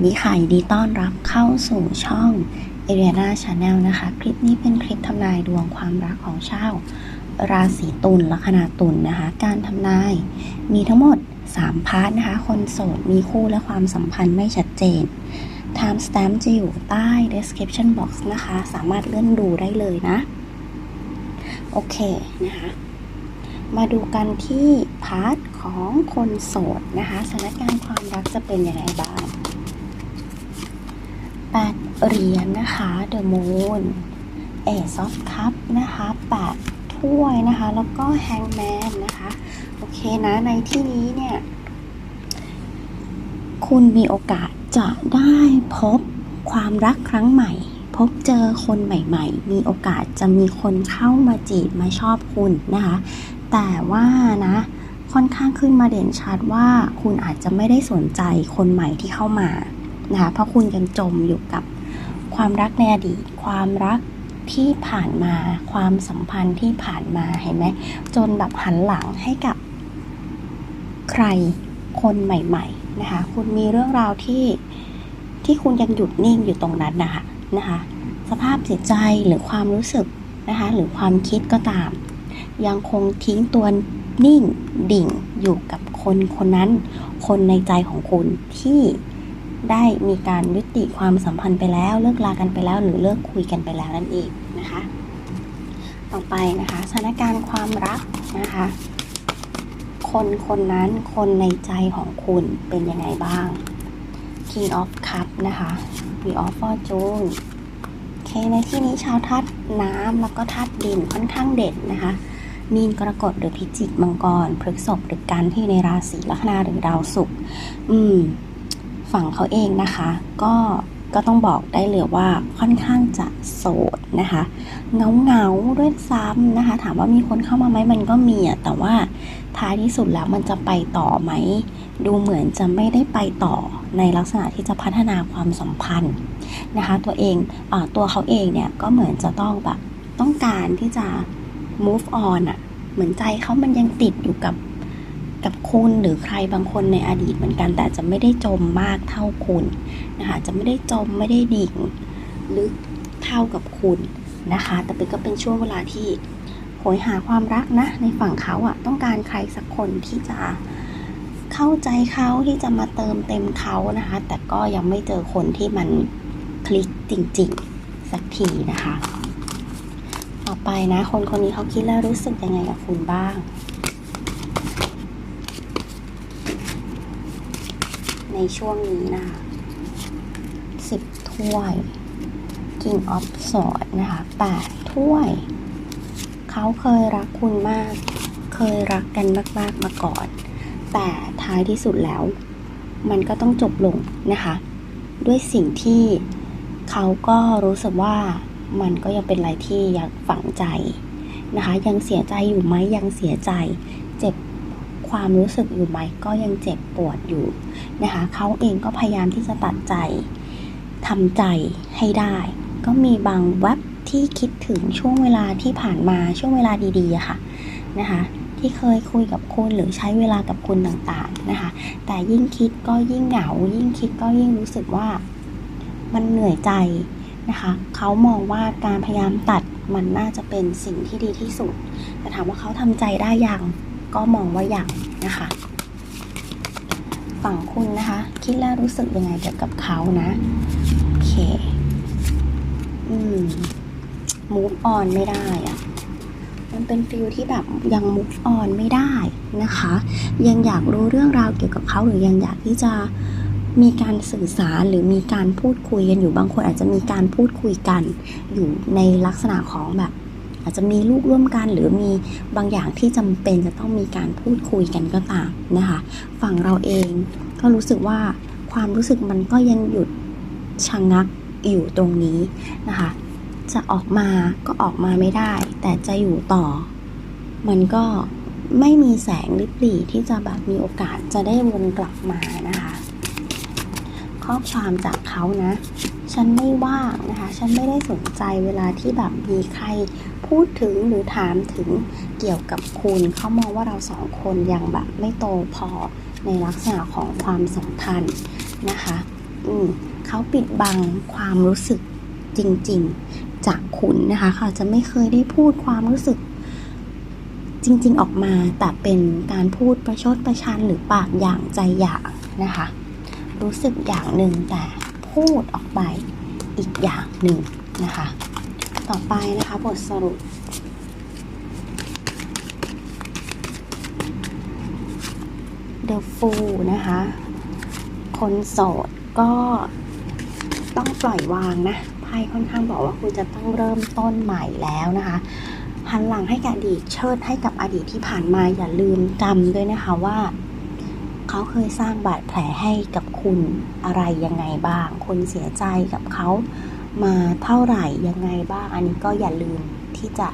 วัสดีค่ะยินดีต้อนรับเข้าสู่ช่อง a r i a n a Channel นะคะ คลิปนี้เป็นคลิปทำนายดวงความรักของชาวราศีตุลลัคนาตุลนะคะ การทำนายมีทั้งหมด 3 พาร์ทนะคะ คนโสดมีคู่และความสัมพันธ์ไม่ชัดเจน Time Stamp จะอยู่ใต้ description box นะคะ สามารถเลื่อนดูได้เลยนะ โอเคนะคะ มาดูกันที่พาร์ทของคนโสดนะคะสถานการณ์ความรักจะเป็นยังไงบ้าง แปดเหรียญนะคะ The Moon เอซอฟคัพนะคะแปดถ้วยนะคะ แล้วก็แฮงแมนนะคะ โอเคนะ ในที่นี้เนี่ย คุณมีโอกาสจะได้พบความรักครั้งใหม่ พบเจอคนใหม่ ๆ มีโอกาสจะมีคนเข้ามาจีบมาชอบคุณนะคะ แต่ว่านะค่อนข้างขึ้นมาเด่นชัดว่าคุณอาจจะไม่ได้สนใจคนใหม่ที่เข้ามา นะคะเพราะคุณยังจมอยู่กับความรักในอดีต ความรักที่ผ่านมาความสัมพันธ์ที่ผ่านมาเห็นไหมจนแบบหันหลังให้กับใครคนใหม่ ๆนะคะ คุณมีเรื่องราวที่ที่คุณยังหยุดนิ่งอยู่ตรงนั้นนะคะนะคะ สภาพจิตใจหรือความรู้สึกนะคะ หรือความคิดก็ตาม ยังคงทิ้งตัวนิ่งดิ่งอยู่กับคนคนนั้น คนในใจของคุณที่ ได้มีการยุติความสัมพันธ์ไปแล้ว เลิกลากันไปแล้ว หรือเลิกคุยกันไปแล้วนั่นเองนะคะ ต่อไปนะคะสถานการณ์ความรักนะคะ คนคนนั้นคนในใจของคุณเป็นยังไงบ้าง King of Cup นะคะ The of Fortune โอเคในที่นี้ชาวธาตุน้ำแล้วก็ธาตุดินค่อนข้างเด่นนะคะมีนกรกฎหรือพิจิกมังกรพฤกษภหรือกันที่ในราศีลัคนาหรือดาวศุกร์อืม ฝั่งเขาเองนะคะ ก็ก็ต้องบอกได้เลยว่าค่อนข้างจะโสดนะคะเงาเงาด้วยซ้ำนะคะ ถามว่ามีคนเข้ามาไหมมันก็มีอะแต่ว่าท้ายที่สุดแล้วมันจะไปต่อไหม ดูเหมือนจะไม่ได้ไปต่อในลักษณะที่จะพัฒนาความสัมพันธ์นะคะ ตัวเองอตัวเขาเองเนี่ยก็เหมือนจะต้องแบบต้องการที่จะ move on อะเหมือนใจเขามันยังติดอยู่กับ กับคุณหรือใครบางคนในอดีตเหมือนกัน แต่จะไม่ได้จมมากเท่าคุณนะคะจะไม่ได้จมไม่ได้ดิ่งลึกเท่ากับคุณนะคะ แต่เป็นก็เป็นช่วงเวลาที่โหยหาความรักนะในฝั่งเขาอะต้องการใครสักคนที่จะเข้าใจเขาที่จะมาเติมเต็มเขานะคะ แต่ก็ยังไม่เจอคนที่มันคลิกจริงๆ สักทีนะคะ ต่อไปนะ คนคนนี้เขาคิดแล้วรู้สึกยังไงกับคุณบ้าง ในช่วงนี้นะคะสิบถ้วย King of Swords นะคะแปดถ้วย เขาเคยรักคุณมาก เคยรักกันมากๆมาก่อน แต่ท้ายที่สุดแล้ว มันก็ต้องจบลงนะคะ ด้วยสิ่งที่เขาก็รู้สึกว่ามันก็ยังเป็นอะไรที่ยังฝังใจนะคะ ยังเสียใจอยู่ไหมยังเสียใจ ความรู้สึกอยู่ไหมก็ยังเจ็บปวดอยู่นะคะเขาเองก็พยายามที่จะตัดใจทำใจให้ได้ ก็มีบางแวบที่คิดถึงช่วงเวลาที่ผ่านมาช่วงเวลาดีๆค่ะนะคะที่เคยคุยกับคุณหรือใช้เวลากับคุณต่างๆนะคะแต่ยิ่งคิดก็ยิ่งเหงา ยิ่งคิดก็ยิ่งรู้สึกว่ามันเหนื่อยใจนะคะเขามองว่าการพยายามตัดมันน่าจะเป็นสิ่งที่ดีที่สุดแต่ถามว่าเขาทำใจได้ยัง ก็มองว่าอยังนะคะ ฝั่งคุณนะคะ คิดแล้วรู้สึกยังไงเกี่ยวกับเขานะโอเค อืม move on ไม่ได้อะมันเป็นฟิลที่แบบยัง move on ไม่ได้นะคะ ยังอยากรู้เรื่องราวเกี่ยวกับเขาหรือยังอยากที่จะมีการสื่อสารหรือมีการพูดคุยกันอยู่บางคนอาจจะมีการพูดคุยกันอยู่ในลักษณะของแบบ อาจจะมีลูกร่วมกัน หรือมีบางอย่างที่จำเป็นจะต้องมีการพูดคุยกันก็ตามนะคะ ฝั่งเราเองก็รู้สึกว่าความรู้สึกมันก็ยังหยุดชะงงักอยู่ตรงนี้นะคะ จะออกมาก็ออกมาไม่ได้ แต่จะอยู่ต่อ มันก็ไม่มีแสงลิบหลี่ที่จะแบบมีโอกาสจะได้วนกลับมานะคะ ข้อความจากเขานะ ฉันไม่ว่างนะคะ ฉันไม่ได้สนใจเวลาที่แบบมีใครพูดถึงหรือถามถึงเกี่ยวกับคุณเขามองว่าเราสองคนยังแบบไม่โตพอในลักษณะของความสัมพันธ์นะคะออืมเขาปิดบังความรู้สึกจริง ๆ จากคุณนะคะเขาจะไม่เคยได้พูดความรู้สึกจริง ๆ ออกมาแต่เป็นการพูดประชดประชันหรือปากอย่างใจอย่างนะคะ รู้สึกอย่างหนึ่งแต่ พูดออกไปอีกอย่างหนึ่งนะคะ ต่อไปนะคะบทสรุป The Fool นะคะ คนโสดก็ต้องปล่อยวางนะไพ่ค่อนข้างบอกว่าคุณจะต้องเริ่มต้นใหม่แล้วนะคะหันหลังให้กับอดีตเชิดให้กับอดีตที่ผ่านมาอย่าลืมจำด้วยนะคะว่า เขาเคยสร้างบาดแผลให้กับคุณอะไรยังไงบ้าง คุณเสียใจกับเขามาเท่าไหร่ยังไงบ้าง อันนี้ก็อย่าลืมที่จะ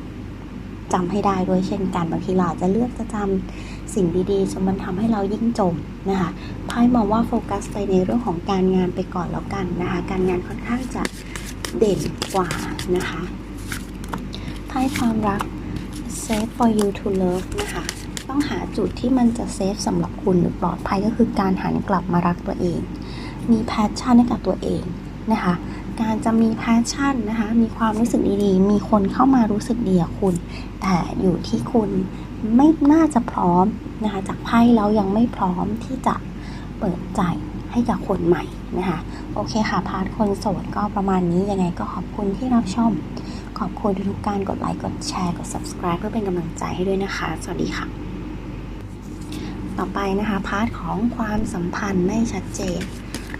จำให้ได้ด้วยเช่นกันบางทีเราจะเลือกจะจำสิ่งดีๆจนมันทำให้เรายิ่งจมนะคะไพ่มองว่าโฟกัสไปในเรื่องของการงานไปก่อนแล้วกันนะคะ การงานค่อนข้างจะเด่นกว่านะคะไพ่ความรัก safe for you to love นะคะ ต้องหาจุดที่มันจะเซฟสำหรับคุณหรือปลอดภัยก็คือการหันกลับมารักตัวเอง มีแพชชั่นให้กับตัวเองนะคะ การจะมีแพชชั่นนะคะ มีความรู้สึกดีๆ มีคนเข้ามารู้สึกดีกับคุณ แต่อยู่ที่คุณไม่น่าจะพร้อมนะคะ จากไพ่แล้วยังไม่พร้อมที่จะเปิดใจให้กับคนใหม่นะคะ โอเคค่ะ พาร์ทคนโสดก็ประมาณนี้ ยังไงก็ขอบคุณที่รับชม ขอบคุณทุกการกดไลค์ กดแชร์ กด subscribe เพื่อเป็นกำลังใจให้ด้วยนะคะ สวัสดีค่ะ ต่อไปนะคะพาร์ทของความสัมพันธ์ไม่ชัดเจน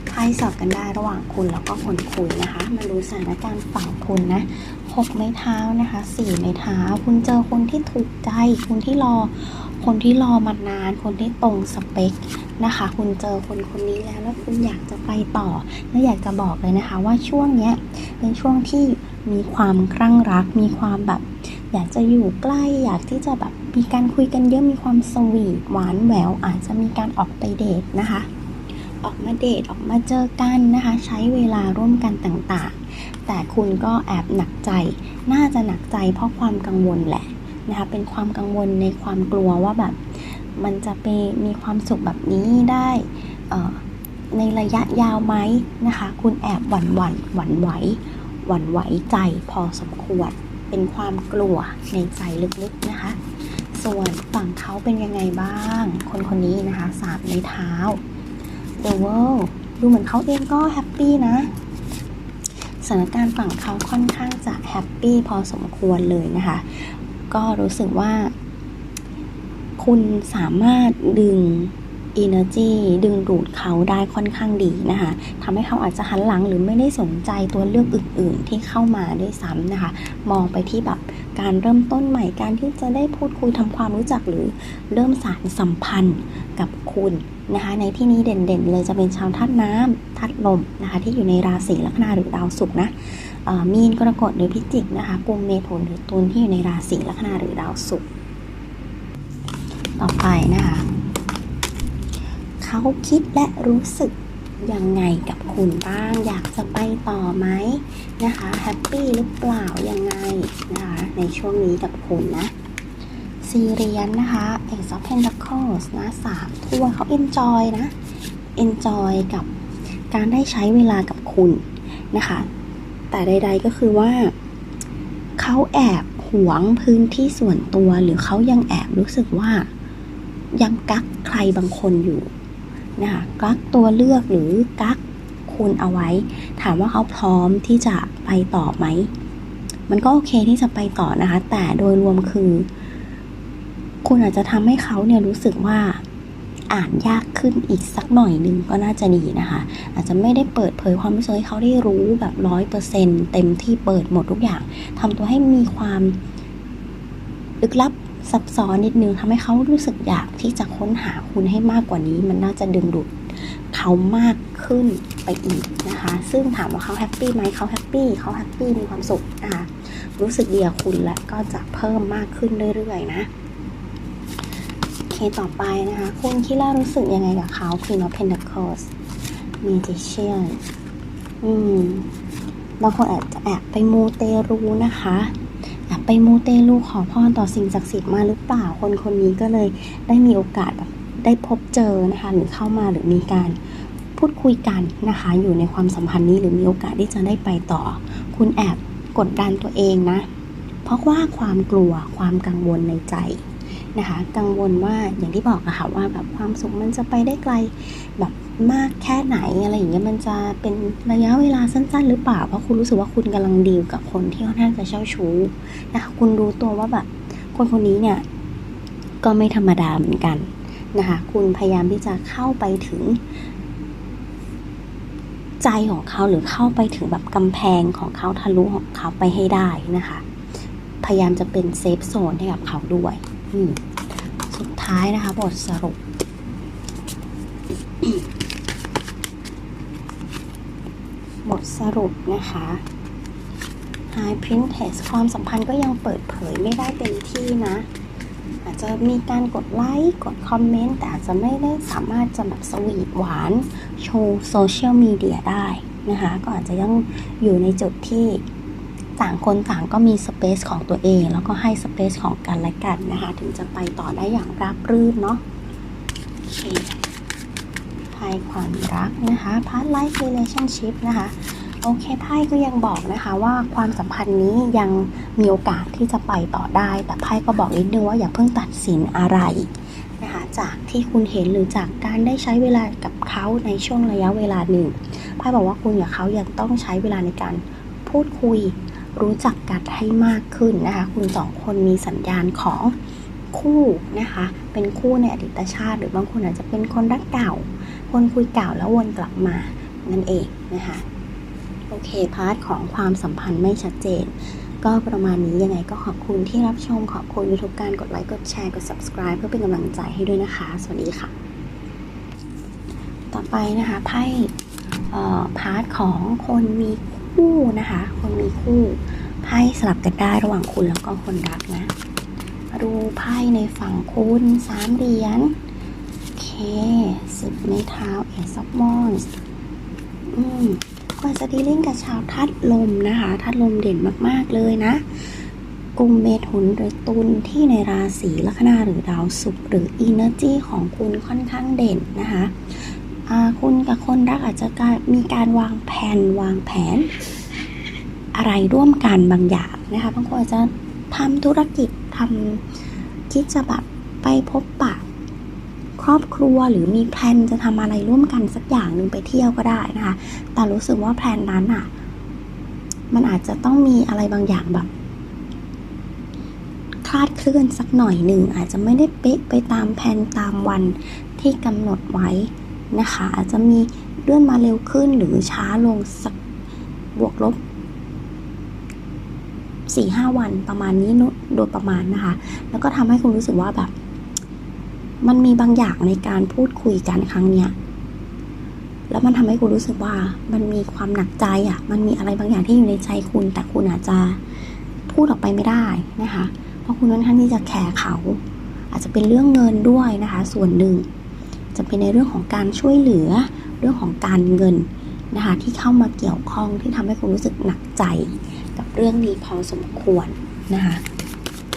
ไพ่สอบกันได้ระหว่างคุณแล้วก็คนคุยนะคะ มาดูสถานการณ์ฝั่งคุณนะหกไม้เท้านะคะสี่ไม้เท้า คุณเจอคนที่ถูกใจคนที่รอ คนที่รอมานาน คนที่ตรงสเปคนะคะ คุณเจอคนคนนี้แล้วแล้วคุณอยากจะไปต่อและอยากจะบอกเลยนะคะ ว่าช่วงเนี้ยเป็นช่วงที่มีความคลั่งรัก มีความแบบ อยากจะอยู่ใกล้อยากที่จะแบบ มีการคุยกันเยอะมีความสวีทหวานแหววอาจจะมีการออกไปเดทนะคะ ออกมาเดทออกมาเจอกันนะคะ ใช้เวลาร่วมกันต่างๆ แต่คุณก็แอบหนักใจ น่าจะหนักใจเพราะความกังวลแหละนะคะเป็นความกังวลในความกลัวว่าแบบมันจะไปมีความสุขแบบนี้ได้ในระยะยาวไหมนะคะ คุณแอบหวั่นหวั่นหวั่นไหวหวั่นไหวใจพอสมควร เป็นความกลัวในใจลึกๆนะคะ ส่วนฝั่งเขาเป็นยังไงบ้าง คนคนนี้นะคะสามในเท้า The World ดูเหมือนเขาเองก็แฮปปี้นะสถานการณ์ฝั่งเขาค่อนข้างจะแฮปปี้พอสมควรเลยนะคะ ก็รู้สึกว่า คุณสามารถดึง energy ดึงดูดเขาได้ค่อนข้างดีนะคะทำให้เขาอาจจะหันหลังหรือไม่ได้สนใจตัวเลือกอื่น ๆ ที่เข้ามาด้วยซ้ำนะคะ มองไปที่แบบการเริ่มต้นใหม่การที่จะได้พูดคุยทำความรู้จักหรือเริ่มสารสัมพันธ์กับคุณนะคะ ในที่นี้เด่นๆ เลยจะเป็นชาวธาตุน้ำธาตุลมนะคะ ที่อยู่ในราศีลัคนาหรือดาวศุกร์นะมีนกรกฎหรือพิจิกนะคะกุมเมถุนหรือตุลที่อยู่ในราศีลัคนาหรือดาวศุกร์ต่อไปนะคะ เขาคิดและรู้สึกยังไงกับคุณบ้าง อยากจะไปต่อไหมนะคะแฮปปี้หรือเปล่ายังไงนะคะในช่วงนี้กับคุณนะซีเรียนนะคะ Ace of Pentacles นะสามถ้วยเขา enjoy นะ enjoy กับการได้ใช้เวลากับคุณนะคะ แต่ใด ๆก็คือว่าเขาแอบหวงพื้นที่ส่วนตัวหรือเขายังแอบรู้สึกว่ายังกักใครบางคนอยู่ นะคะกักตัวเลือกหรือกักคุณเอาไว้ ถามว่าเขาพร้อมที่จะไปต่อไหม มันก็โอเคที่จะไปต่อนะคะ แต่โดยรวมคือ คุณอาจจะทำให้เขาเนี่ยรู้สึกว่าอ่านยากขึ้นอีกสักหน่อยหนึ่งก็น่าจะดีนะคะ อาจจะไม่ได้เปิดเผยความรู้สึกให้เขาได้รู้แบบร้อยเปอร์เซ็นเต็มที่เปิดหมดทุกอย่างทำตัวให้มีความลึกลับ ซับซ้อนนิดนึงทำให้เขารู้สึกอยากที่จะค้นหาคุณให้มากกว่านี้ มันน่าจะดึงดูดเขามากขึ้นไปอีกนะคะ ซึ่งถามว่าเขาแฮปปี้ไหมเขาแฮปปี้เขาแฮปปี้มีความสุขนะคะรู้สึกดีกับคุณและก็จะเพิ่มมากขึ้นเรื่อยๆนะโอเคต่อไปนะคะ คุณคิดว่ารู้สึกยังไงกับเขา Queen of Pentacles Magician อืมบางคนอาจจะแอบไปมูเตรูนะคะ ไปมูเตลูขอพรต่อสิ่งศักดิ์สิทธิ์มาหรือเปล่าคนคนนี้ก็เลยได้มีโอกาสแบบได้พบเจอนะคะหรือเข้ามาหรือมีการพูดพูดคุยกันนะคะ อยู่ในความสัมพันธ์นี้หรือมีโอกาสที่จะได้ไปต่อ คุณแอบกดดันตัวเองนะ เพราะว่าความกลัวความกังวลในใจนะคะ กังวลว่าอย่างที่บอกอะค่ะว่าแบบความสุขมันจะไปได้ไกลแบบ มากแค่ไหนอะไรอย่างเงี้ยมันจะเป็นระยะเวลาสั้น ๆ หรือเปล่า เพราะคุณรู้สึกว่าคุณกำลังดีลกับคนที่ค่อนข้างจะเช่าชู้นะคะคุณรู้ตัวว่าแบบคนคนนี้เนี่ยก็ไม่ธรรมดาเหมือนกันนะคะคุณพยายามที่จะเข้าไปถึง ใจของเขาหรือเข้าไปถึงแบบกำแพงของเขาทะลุของเขาไปให้ได้นะคะ พยายามจะเป็นเซฟโซนให้กับเขาด้วย สุดท้ายนะคะบทสรุป บท สรุปนะคะ High Princess ความสัมพันธ์ก็ยังเปิดเผยไม่ได้เต็มที่นะ อาจจะมีการกดไลค์กดคอมเมนต์ แต่อาจจะไม่ได้สามารถจะแบบสวีทหวาน โชว์โซเชียลมีเดียได้นะคะ ก็อาจจะยังอยู่ในจุดที่ต่างคนต่างก็มีสเปซของตัวเอง แล้วก็ให้สเปซของกันและกันนะคะ ถึงจะไปต่อได้อย่างราบรื่นเนาะโอเคไพ่ความรักนะคะพาร์ทไลฟ์ relationship นะคะ โอเคไพ่ก็ยังบอกนะคะว่าความสัมพันธ์นี้ยังมีโอกาสที่จะไปต่อได้ แต่ไพ่ก็บอกนิดนึงว่าอย่าเพิ่งตัดสินอะไรนะคะจากที่คุณเห็นหรือจากการได้ใช้เวลากับเขาในช่วงระยะเวลาหนึ่งไพ่บอกว่าคุณกับเขายังต้องใช้เวลาในการพูดคุยรู้จักกันให้มากขึ้นนะคะ คุณสองคนมีสัญญาณของคู่นะคะ เป็นคู่ในอดีตชาติ หรือบางคนอาจจะเป็นคนรักเก่า คนคุยเก่าแล้ววนกลับมานั่นเองนะคะ เคพาร์ทของความสัมพันธ์ไม่ชัดเจน ก็ประมาณนี้ยังไงก็ขอบคุณที่รับชมขอบคุณทุกการกดไลค์กดแชร์กด subscribe เพื่อเป็นกำลังใจให้ด้วยนะคะ สวัสดีค่ะ ต่อไปนะคะไพ่พาร์ทของคนมีคู่นะคะ คนมีคู่ไพ่สลับกันได้ระหว่างคุณแล้วก็คนรักนะมาดูไพ่ในฝั่งคุณสามเหรียญโอเคสิบไม้เท้าเอซอฟมอนส์อืม ก็จะดีลิ่งกับชาวทัดลมนะคะทัดลมเด่นมากๆเลยนะกลุ่มเมถุนหรือตุลที่ในราศีลัคนาหรือดาวศุกร์หรือ Energy ของคุณค่อนข้างเด่นนะคะคุณกับคนรักอาจจะมีการวางแผนวางแผน อะไรร่วมกันบางอย่างนะคะบางคนอาจจะทำธุรกิจทำคิดจะแบบไปพบปะ ครอบครัวหรือมีแพลนจะทำอะไรร่วมกันสักอย่างหนึ่งไปเที่ยวก็ได้นะคะ แต่รู้สึกว่าแพลนนั้นอะ มันอาจจะต้องมีอะไรบางอย่างแบบคลาดเคลื่อนสักหน่อยหนึ่งอาจจะไม่ได้เป๊ะไปตามแผนตามวันที่กำหนดไว้นะคะ อาจจะมีเลื่อนมาเร็วขึ้นหรือช้าลงสักบวกลบสี่ห้าวันประมาณนี้นุโดยประมาณนะคะ แล้วก็ทำให้คุณรู้สึกว่าแบบ มันมีบางอย่างในการพูดคุยกันครั้งเนี้ยแล้วมันทำให้คุณรู้สึกว่ามันมีความหนักใจอะ่ะ มันมีอะไรบางอย่างที่อยู่ในใจคุณ แต่คุณอาจจะพูดออกไปไม่ได้นะคะ เพราะคุณค่อนข้างที่จะแคร์เขา อาจจะเป็นเรื่องเงินด้วยนะคะ ส่วนหนึ่ง จะเป็นในเรื่องของการช่วยเหลือ เรื่องของการเงินนะคะ ที่เข้ามาเกี่ยวข้องที่ทำให้คุณรู้สึกหนักใจ กับเรื่องนี้พอสมควรนะคะ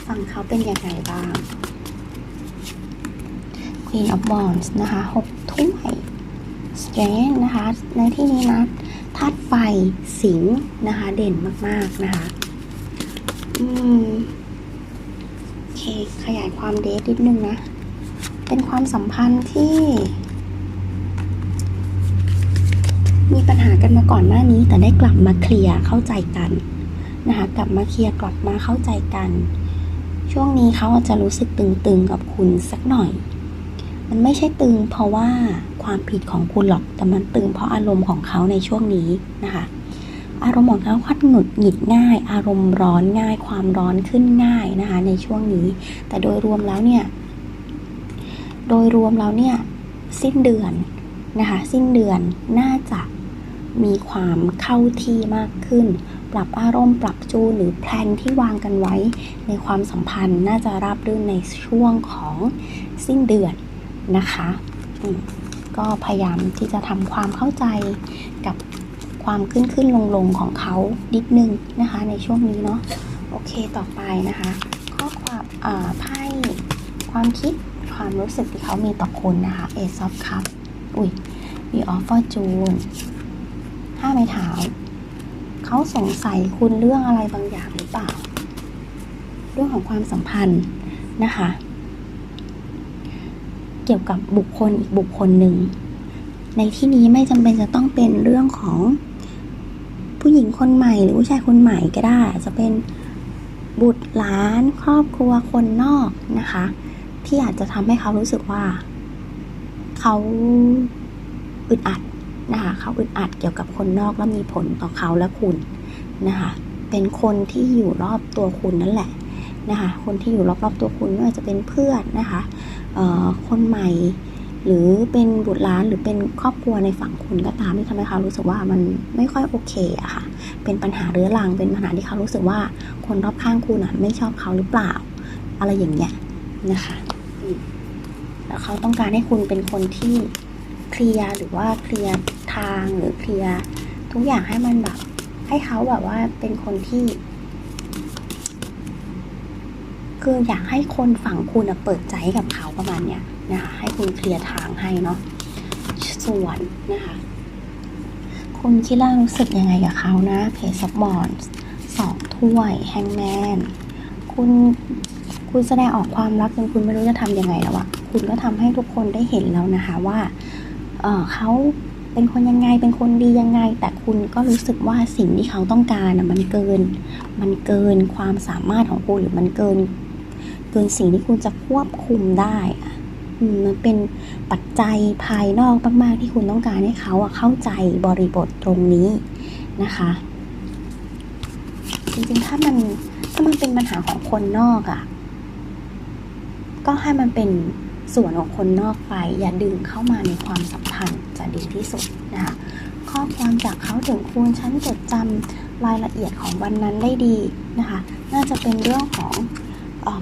ฟังเขาเป็นยังไงบ้าง Queen of Wands นะคะหกถ้วย Strength นะคะ ในที่นี้นะธาตุไฟสิงนะคะ เด่นมากๆนะคะ อืมโอเค ขยายความเดทนิดนึงนะ เป็นความสัมพันธ์ที่ มีปัญหากันมาก่อนหน้านี้ แต่ได้กลับมาเคลียร์เข้าใจกันนะคะ กลับมาเคลียร์กลับมาเข้าใจกัน ช่วงนี้เขาอาจจะรู้สึกตึงๆกับคุณสักหน่อย มันไม่ใช่ตึงเพราะว่าความผิดของคุณหรอก แต่มันตึงเพราะอารมณ์ของเขาในช่วงนี้นะคะ อารมณ์ของเขาคัดหงุดหงิดง่าย อารมณ์ร้อนง่าย ความร้อนขึ้นง่ายนะคะ ในช่วงนี้ แต่โดยรวมแล้วเนี่ย โดยรวมแล้วเนี่ย สิ้นเดือนนะคะ สิ้นเดือนน่าจะมีความเข้าที่มากขึ้น ปรับอารมณ์ปรับจูนหรือแพลนที่วางกันไว้ในความสัมพันธ์น่าจะราบรื่นในช่วงของสิ้นเดือน นะคะก็พยายามที่จะทำความเข้าใจกับความขึ้นขึ้นลงลงของเขานิดนึงนะคะ ในช่วงนี้เนาะโอเคต่อไปนะคะ ข้อความอ่าไพ่ความคิดความรู้สึกที่เขามีต่อคุณนะคะ Ace of Cup อุ้ยมีออฟฟอร์จูนห้าไม้เท้าเขาสงสัยคุณเรื่องอะไรบางอย่างหรือเปล่า เรื่องของความสัมพันธ์นะคะ เกี่ยวกับบุคคลอีกบุคคลหนึ่ง ในที่นี้ไม่จำเป็นจะต้องเป็นเรื่องของผู้หญิงคนใหม่หรือผู้ชายคนใหม่ก็ได้ จะเป็นบุตรหลานครอบครัวคนนอกนะคะ ที่อาจจะทำให้เขารู้สึกว่า เขาอึดอัดนะคะเขาอึดอัดเกี่ยวกับคนนอกแล้วมีผลต่อเขาและคุณนะคะ เป็นคนที่อยู่รอบตัวคุณนั่นแหละ นะคะ คนที่อยู่รอบๆตัวคุณไม่ว่าจะเป็นเพื่อนนะคะคนใหม่ หรือเป็นบุตรหลานหรือเป็นครอบครัวในฝั่งคุณก็ตามที่ทำให้เขารู้สึกว่ามันไม่ค่อยโอเคอะค่ะ เป็นปัญหาเรื้อรัง เป็นปัญหาที่เขารู้สึกว่าคนรอบข้างคุณอะไม่ชอบเขาหรือเปล่า อะไรอย่างเงี้ยนะคะแล้วเขาต้องการให้คุณเป็นคนที่เคลียร์หรือว่าเคลียร์ทางหรือเคลียร์ทุกอย่างให้มันแบบให้เขาแบบว่าเป็นคนที่ คืออยากให้คนฝั่งคุณเปิดใจกับเขาประมาณเนี้ยนะคะให้คุณเคลียร์ทางให้เนาะส่วนนะคะคุณคิดว่ารู้สึกยังไงกับเขานะเพจซับบอลสองถ้วยแฮงแมนคุณคุณแสดงออกความรักจนคุณไม่รู้จะทำยังไงแล้วอะคุณก็ทำให้ทุกคนได้เห็นแล้วนะคะว่าเเขาเป็นคนยังไงเป็นคนดียังไง แต่คุณก็รู้สึกว่าสิ่งที่เขาต้องการอะมันเกิน มันเกินความสามารถของคุณหรือมันเกิน กินสิ่งที่คุณจะควบคุมได้อะมันเป็นปัจจัยภายนอกมาก ๆ ที่คุณต้องการให้เขาเข้าใจบริบทตรงนี้นะคะ จริง ๆ ถ้ามันถ้ามันเป็นปัญหาของคนนอกอะก็ให้มันเป็นส่วนของคนนอกไป อย่าดึงเข้ามาในความสัมพันธ์จะดีที่สุดนะคะข้อความจากเขาถึงคุณฉันจดจำรายละเอียดของวันนั้นได้ดีนะคะ น่าจะเป็นเรื่องของ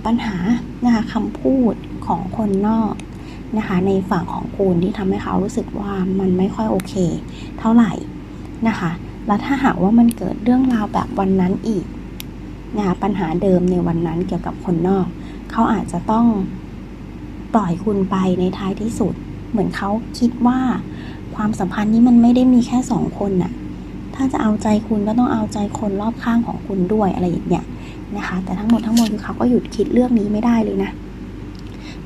ปัญหานะคะคำพูดของคนนอกนะคะในฝั่งของคุณที่ทำให้เขารู้สึกว่ามันไม่ค่อยโอเค เท่าไหร่นะคะแล้วถ้าหากว่ามันเกิดเรื่องราวแบบวันนั้นอีกนะคะปัญหาเดิมในวันนั้นเกี่ยวกับคนนอก เขาอาจจะต้องปล่อยคุณไปในท้ายที่สุด เหมือนเขาคิดว่าความสัมพันธ์นี้มันไม่ได้มีแค่สองคนน่ะถ้าจะเอาใจคุณก็ต้องเอาใจคนรอบข้างของคุณด้วยอะไรอย่างเงี้ย นะคะ แต่ทั้งหมดทั้งมวลคือเขาก็หยุดคิดเรื่องนี้ไม่ได้เลยนะ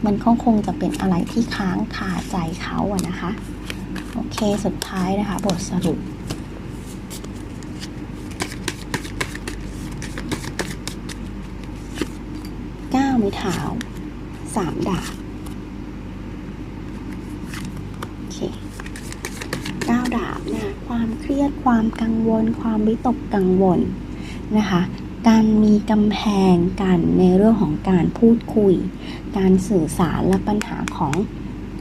มันคงคงจะเป็นอะไรที่ค้างคาใจเขาอะนะคะ โอเคสุดท้ายนะคะ บทสรุปเก้าไม้เท้าสามดาบโอเคเก้าดาบนะความเครียดความกังวล ความวิตกกังวลนะคะ การมีกำแพงกันในเรื่องของการพูดคุย การสื่อสารและปัญหาของ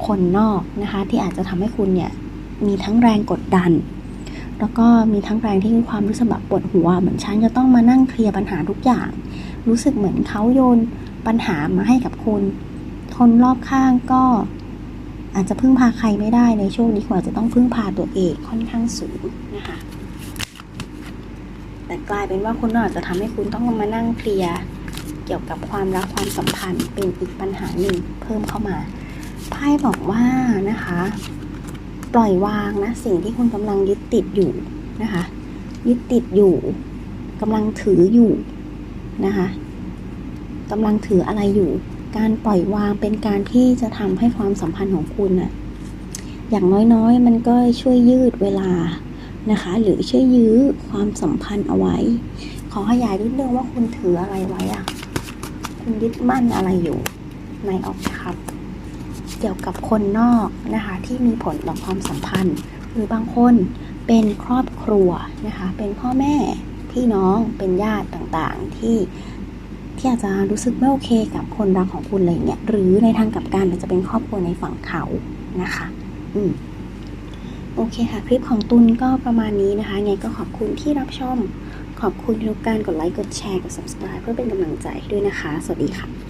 คนนอกนะคะ ที่อาจจะทำให้คุณเนี่ยมีทั้งแรงกดดัน แล้วก็มีทั้งแรงที่มีความรู้สึกแบบปวดหัว เหมือนฉันจะต้องมานั่งเคลียร์ปัญหาทุกอย่าง รู้สึกเหมือนเขาโยนปัญหามาให้กับคุณ คนรอบข้างก็อาจจะพึ่งพาใครไม่ได้ในช่วงนี้คุณอาจจะต้องพึ่งพาตัวเองค่อนข้างสูงนะคะ แต่กลายเป็นว่าคุณอาจจะทำให้คุณต้องมานั่งเคลียร์เกี่ยวกับความรักความสัมพันธ์เป็นอีกปัญหาหนึ่งเพิ่มเข้ามาไพ่บอกว่านะคะ ปล่อยวางนะสิ่งที่คุณกำลังยึดติดอยู่นะคะ ยึดติดอยู่กำลังถืออยู่นะคะกำลังถืออะไรอยู่ การปล่อยวางเป็นการที่จะทำให้ความสัมพันธ์ของคุณน่ะอย่างน้อยๆ มันก็ช่วยยืดเวลา นะคะ หรือช่วยยื้อความสัมพันธ์เอาไว้ ขอขยายนิดนึงว่าคุณถืออะไรไว้อะคุณยึดมั่นอะไรอยู่ในออกครับ เกี่ยวกับคนนอกนะคะ ที่มีผลต่อความสัมพันธ์ หรือบางคนเป็นครอบครัวนะคะ เป็นพ่อแม่พี่น้องเป็นญาติต่างๆ ที่ที่อาจจะรู้สึกไม่โอเคกับคนรักของคุณอะไรเงี้ยหรือในทางกลับกันอาจจะเป็นครอบครัวในฝั่งเขานะคะ อืม โอเคค่ะ คลิปของตุนก็ประมาณนี้นะคะ ไงก็ขอบคุณที่รับชม ขอบคุณทุกการกดไลค์ กดแชร์ กด subscribe เพื่อเป็นกำลังใจด้วยนะคะ สวัสดีค่ะ